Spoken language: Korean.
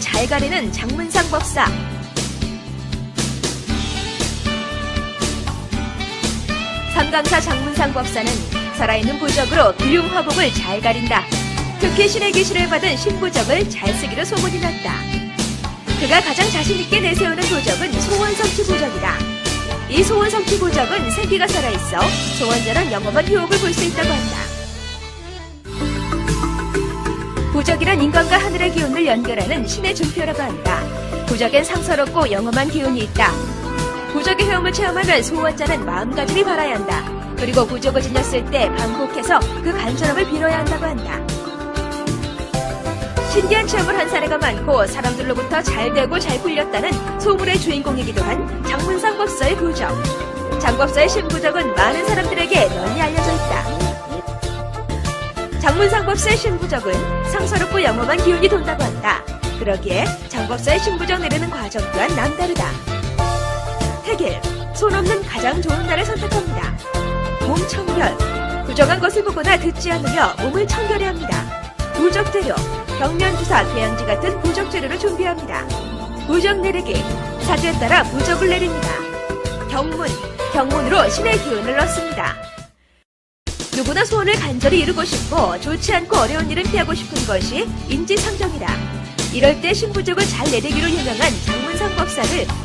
잘 가리는 장문상 법사. 삼강사 장문상 법사는 살아있는 부적으로 기륭화복을 잘 가린다. 특히 신의 계시를 받은 신부적을 잘 쓰기로 소문이 났다. 그가 가장 자신있게 내세우는 부적은 소원성취 부적이다. 이 소원성취 부적은 생기가 살아있어 소원자는 영험한 효력을 볼 수 있다고 한다. 부적이란 인간과 하늘의 기운을 연결하는 신의 준표라고 한다. 부적엔 상서롭고 영험한 기운이 있다. 부적의 효험을 체험하면 소원자는 마음가짐이 바라야 한다. 그리고 부적을 지녔을 때 반복해서 그 간절함을 빌어야 한다고 한다. 신기한 체험을 한 사례가 많고 사람들로부터 잘 되고 잘 풀렸다는 소문의 주인공이기도 한 장문상 법사의 부적. 장법사의 신부적은 많은 사람들에게 있다. 장문상법사의 신부적은 상서롭고 영험한 기운이 돈다고 한다. 그러기에 장법사의 신부적 내리는 과정 또한 남다르다. 태길, 손 없는 가장 좋은 날을 선택합니다. 몸 청결, 부정한 것을 보거나 듣지 않으며 몸을 청결해야 합니다. 부적 재료, 벽면 주사, 배양지 같은 부적 재료를 준비합니다. 부적 내리기, 사주에 따라 부적을 내립니다. 경문, 경문으로 신의 기운을 넣습니다. 누구나 소원을 간절히 이루고 싶고 좋지 않고 어려운 일은 피하고 싶은 것이 인지상정이다. 이럴 때 신부적을 잘 내리기로 유명한 장문상 법사를